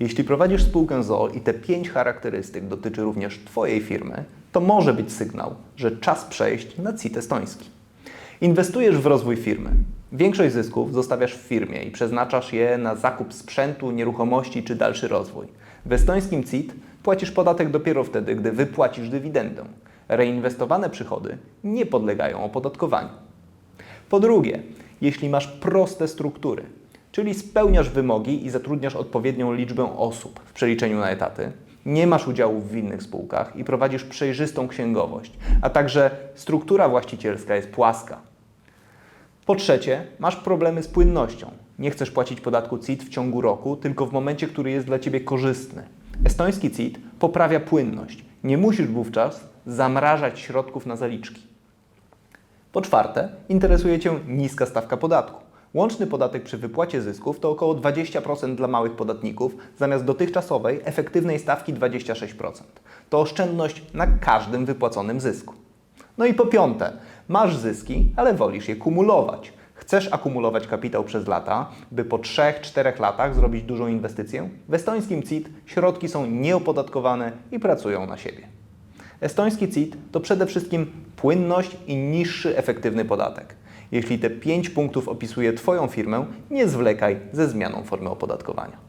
Jeśli prowadzisz spółkę ZOO i te pięć charakterystyk dotyczy również Twojej firmy, to może być sygnał, że czas przejść na CIT estoński. Inwestujesz w rozwój firmy. Większość zysków zostawiasz w firmie i przeznaczasz je na zakup sprzętu, nieruchomości czy dalszy rozwój. W estońskim CIT płacisz podatek dopiero wtedy, gdy wypłacisz dywidendę. Reinwestowane przychody nie podlegają opodatkowaniu. Po drugie, jeśli masz proste struktury, czyli spełniasz wymogi i zatrudniasz odpowiednią liczbę osób w przeliczeniu na etaty, nie masz udziałów w innych spółkach i prowadzisz przejrzystą księgowość, a także struktura właścicielska jest płaska. Po trzecie, masz problemy z płynnością. Nie chcesz płacić podatku CIT w ciągu roku, tylko w momencie, który jest dla Ciebie korzystny. Estoński CIT poprawia płynność. Nie musisz wówczas zamrażać środków na zaliczki. Po czwarte, interesuje Cię niska stawka podatku. Łączny podatek przy wypłacie zysków to około 20% dla małych podatników, zamiast dotychczasowej efektywnej stawki 26%. To oszczędność na każdym wypłaconym zysku. No i po piąte, masz zyski, ale wolisz je kumulować. Chcesz akumulować kapitał przez lata, by po 3-4 latach zrobić dużą inwestycję? W estońskim CIT środki są nieopodatkowane i pracują na siebie. Estoński CIT to przede wszystkim płynność i niższy efektywny podatek. Jeśli te 5 punktów opisuje Twoją firmę, nie zwlekaj ze zmianą formy opodatkowania.